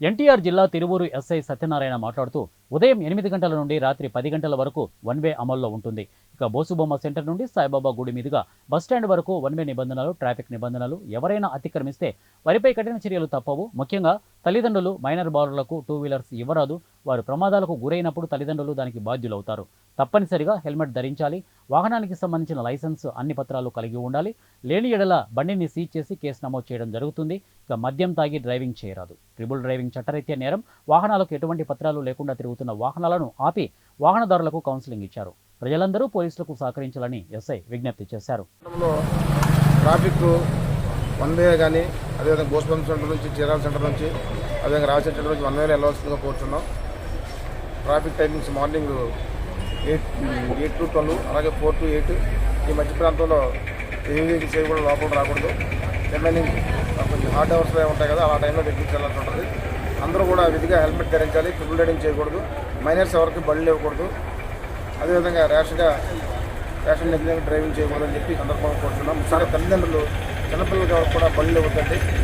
ఎన్టీఆర్ జిల్లా తిరువూరు ఎస్ఐ సత్యనారాయణ మాట్లాడుతూ ఉదయం ఎనిమిది గంటల నుండి రాత్రి పది గంటల వరకు వన్ వే అమల్లో ఉంటుంది. ఇక బోసుబొమ్మ సెంటర్ నుండి సాయిబాబా గుడి మీదుగా బస్టాండ్ వరకు వన్ వే నిబంధనలు ట్రాఫిక్ నిబంధనలు ఎవరైనా అతిక్రమిస్తే వారిపై కఠిన చర్యలు తప్పవు. ముఖ్యంగా తల్లిదండ్రులు మైనర్ బాలులకు టూ వీలర్స్ ఇవ్వరాదు. వారు ప్రమాదాలకు గురైనప్పుడు తల్లిదండ్రులు దానికి బాధ్యులవుతారు. తప్పనిసరిగా హెల్మెట్ ధరించాలి. వాహనానికి సంబంధించిన లైసెన్స్ అన్ని పత్రాలు కలిగి ఉండాలి. లేని ఎడల బండిని సీజ్ చేసి కేసు నమోదు చేయడం జరుగుతుంది. ఇక మద్యం తాగి డ్రైవింగ్ చేయరాదు. ట్రిబుల్ డ్రైవింగ్ చట్టరీత్యా నేరం. వాహనాలకు ఎటువంటి పత్రాలు లేకుండా తిరుగుతున్న వాహనాలను ఆపి వాహనదారులకు కౌన్సిలింగ్ ఇచ్చారు. ప్రజలందరూ పోలీసులకు సహకరించాలని ఎస్ఐ విజ్ఞప్తి చేశారు. ట్రాఫిక్ వన్ వే కానీ అదేవిధంగా గోస్పం సెంటర్ నుంచి చీరాల సెంటర్ నుంచి అదేవిధంగా రాజశేఖర సెంటర్ నుంచి వన్ వేలో వెళ్ళవలసిందిగా కోరుతున్నాం traffic timings morning eight eight to twelve అలాగే ఫోర్ టు ఎయిట్. ఈ మధ్య ప్రాంతంలో ఏ వెహికల్స్ ఏవి కూడా లోపల రాకూడదు. రిమైనింగ్ కొంచెం హార్డ్ అవర్స్లో ఉంటాయి కదా ఆ టైంలో వెహికల్స్ వెళ్ళాల్సి ఉంటుంది. అందరూ కూడా విధిగా హెల్మెట్ ధరించాలి ట్రిపుల్ రైడింగ్ చేయకూడదు. మైనర్స్ ఎవరికి బళ్ళు ఇవ్వకూడదు. అదేవిధంగా ర్యాష్గా ర్యాషన్ నెగ్లెక్ట్ డ్రైవింగ్ చేయకూడదని చెప్పి సందర్భంగా కోరుతున్నాం సరే తల్లిదండ్రులు చిన్నపిల్లలకి కూడా బళ్ళు ఇవ్వకండి